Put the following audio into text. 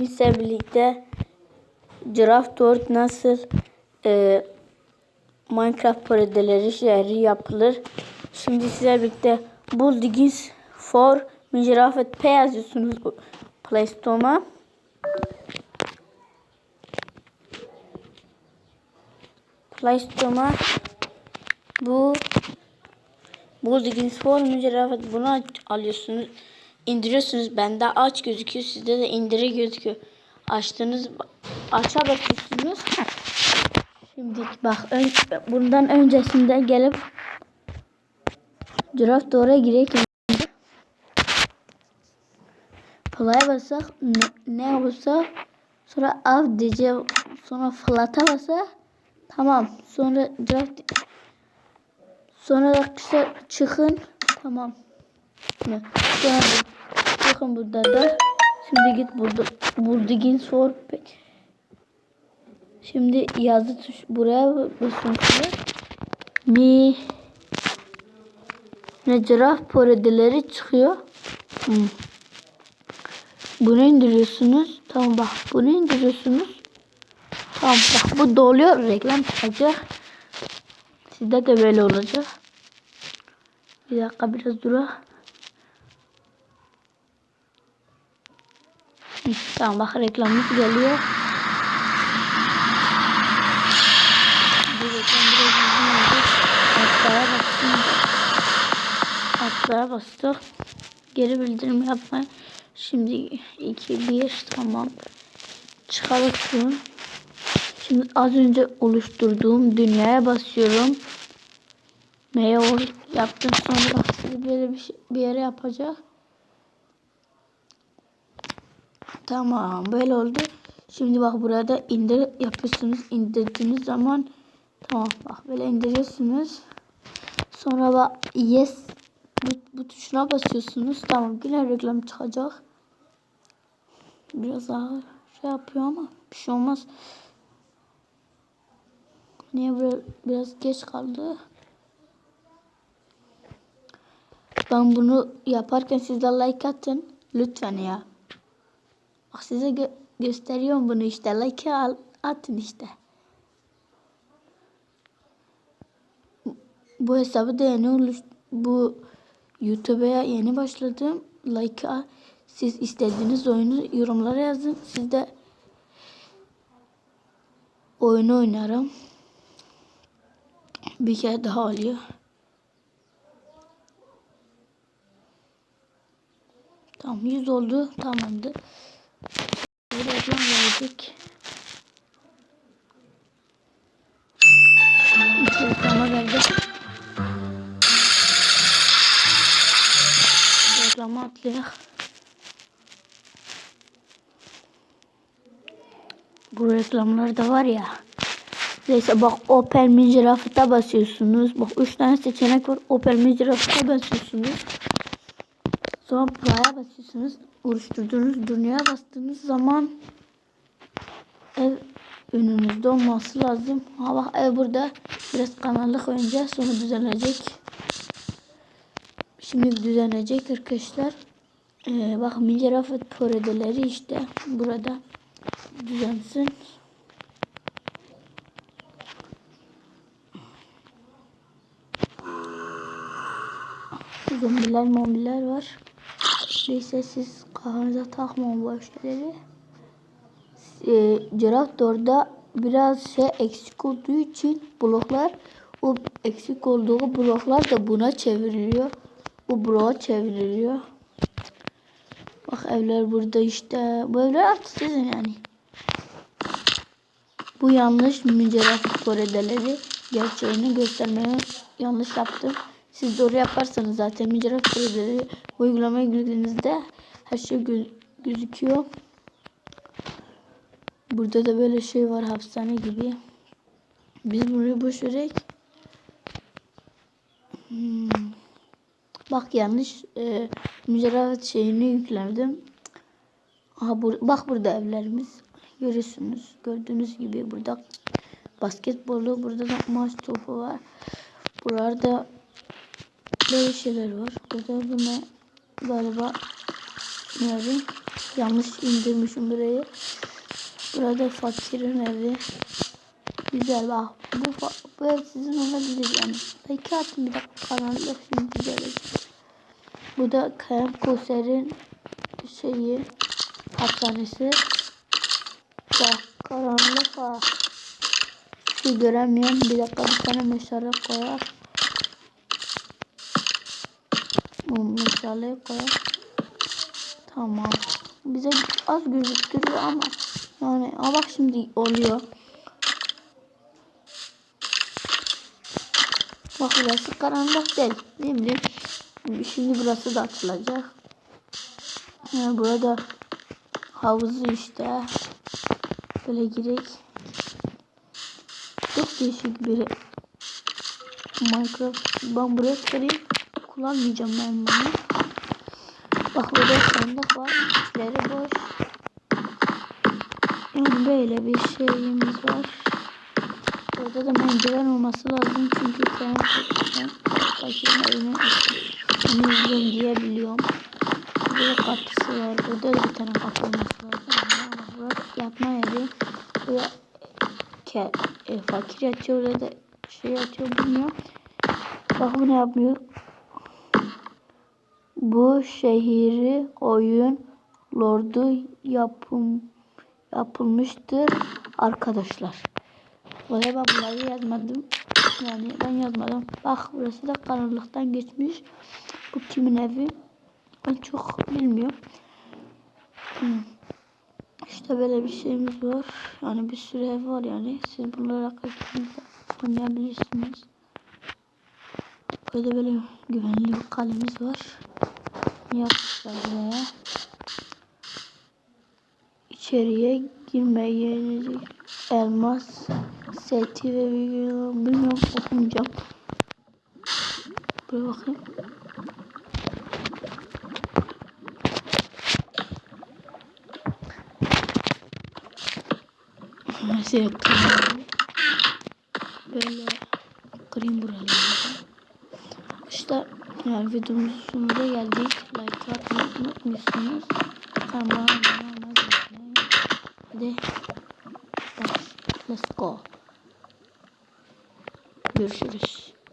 Bizle birlikte Giraffe 4 nasıl e, Minecraft parodileri şehri yapılır. Şimdi sizlerle birlikte Bull Diggins for Giraffe P yazıyorsunuz Play Store'a. Play Store'a bu Bull Diggins for Giraffe bunu alıyorsunuz. İndiriyorsunuz. Bende aç gözüküyor. Sizde de indire gözüküyor. Açtığınız aça basıyorsunuz. Şimdi bak ön, bundan öncesinde gelip Giraffe doğru girek. Play'a basak ne, ne olursa sonra av diyeceğim sonra flat'a basa tamam sonra giraffe sonra arkadaşlar çıkın tamam ne? Sonra çıkın burada da şimdi git burada buradaki sor şimdi yazı tuş buraya basıyorsunuz mi ne giraf parodileri çıkıyor hmm. Bunu indiriyorsunuz. Tamam bak bunu indiriyorsunuz. Tamam bak bu doluyor. Reklam çıkacak. Sizde de böyle olacak. Bir dakika biraz dura. Tamam bak reklamımız geliyor. Bu reklam biraz uzun oldu. Atlara bastım. Atlara bastık. Geri bildirim yapmayın. Şimdi 2 1 tamam. Çıkartıyorum. Şimdi az önce oluşturduğum dünyaya basıyorum. Ol yaptım sonra bak böyle bir, şey, bir yere yapacak. Tamam böyle oldu. Şimdi bak burada indir yapıyorsunuz. İndirdiğiniz zaman tamam bak böyle indiriyorsunuz. Sonra bak yes bu, bu tuşuna basıyorsunuz. Tamam yine reklam çıkacak. Biraz daha şey yapıyor ama bir şey olmaz. Niye biraz, biraz geç kaldı? Ben bunu yaparken siz de like atın. Lütfen ya. Bak size gö gösteriyorum bunu işte. Like al atın işte. Bu hesabı da yeni oluş bu YouTube'a yeni başladım. Like siz istediğiniz oyunu yorumlara yazın. Siz de oyunu oynarım. Bir kere daha oluyor. Tamam 100 oldu. Tamamdır. Bir reklam verecek. İki reklama verdi. Reklama atlayalım. Bu reklamlar da var ya. Neyse bak Opel Minjirafat'a basıyorsunuz. Bak 3 tane seçenek var. Opel Minjirafat'a basıyorsunuz. Sonra Play'a basıyorsunuz. Oluşturduğunuz dünyaya bastığınız zaman ev önünüzde olması lazım. Ha bak ev burada. Biraz karanlık önce sonra düzenlecek. Şimdi düzenlecek arkadaşlar. Ee, bak Minjirafat projeleri işte burada düzensin. Zombiler mobiler var. Neyse siz kafanıza takmayın bu şeyleri. E, orada biraz şey eksik olduğu için bloklar o eksik olduğu bloklar da buna çevriliyor. Bu bloğa çevriliyor. Bak evler burada işte. Bu evler artık sizin yani. Bu yanlış mücerraf koredeleri gerçeğini göstermeye yanlış yaptım. Siz doğru yaparsanız zaten mücerraf koredeleri uygulamaya girdiğinizde her şey gö gözüküyor. Burada da böyle şey var hapishane gibi. Biz burayı boş verek. Hmm. Bak yanlış e, mücerraf şeyini yükledim. Aha, bur bak burada evlerimiz. Görüyorsunuz. Gördüğünüz gibi burada basketbolu, burada da maç topu var. Burada böyle şeyler var. Burada bu ne? Galiba ne yazayım? Yanlış indirmişim burayı. Burada fakirin evi. Güzel bak. Bu, bu ev sizin olabilir yani. Belki atın bir dakika karanlık şimdi gelecek. Bu da Kayam Koser'in şeyi hastanesi. Bak karanlık ha. Şey göremiyorum. Bir dakika bir tane meşale koyar. Bu meşaleyi koyar. Tamam. Bize az gözüktürüyor ama yani ama bak şimdi oluyor. Bak burası karanlık değil. Bileyim. Şimdi burası da açılacak. Yani burada havuzu işte. Böyle girek. Çok değişik bir Minecraft. Ben buraya çıkarayım. Kullanmayacağım ben bunu. Bak burada sandık var. İçleri boş. Yani böyle bir şeyimiz var. Burada da merdiven olması lazım çünkü ben fakirin evine izliyorum diye biliyorum. Burada kapısı var. Burada da bir tane kapı olması lazım. Burası yatma yeri. Buraya ke, e, fakir yatıyor. Orada da şey yatıyor bilmiyorum. Bak bu ne yapmıyor? Bu şehri oyun lordu yapım, yapılmıştır arkadaşlar. Oraya ben bunları yazmadım. Yani ben yazmadım. Bak burası da karanlıktan geçmiş. Bu kimin evi? Ben çok bilmiyorum. Hmm. İşte böyle bir şeyimiz var. Yani bir sürü ev var yani. Siz bunları arkadaşlarınızla oynayabilirsiniz. Böyle böyle güvenli bir kalemiz var. Yapmışlar buraya. İçeriye girmeyeniz elmas seti ve bilmiyorum okumayacağım. Buraya bakayım. Mesela kırayım. Böyle kırayım buraları. İşte yani videomuzun sonuna geldik. Like atmayı unutmuyorsunuz. Tamam. Hadi. Let's go. Görüşürüz.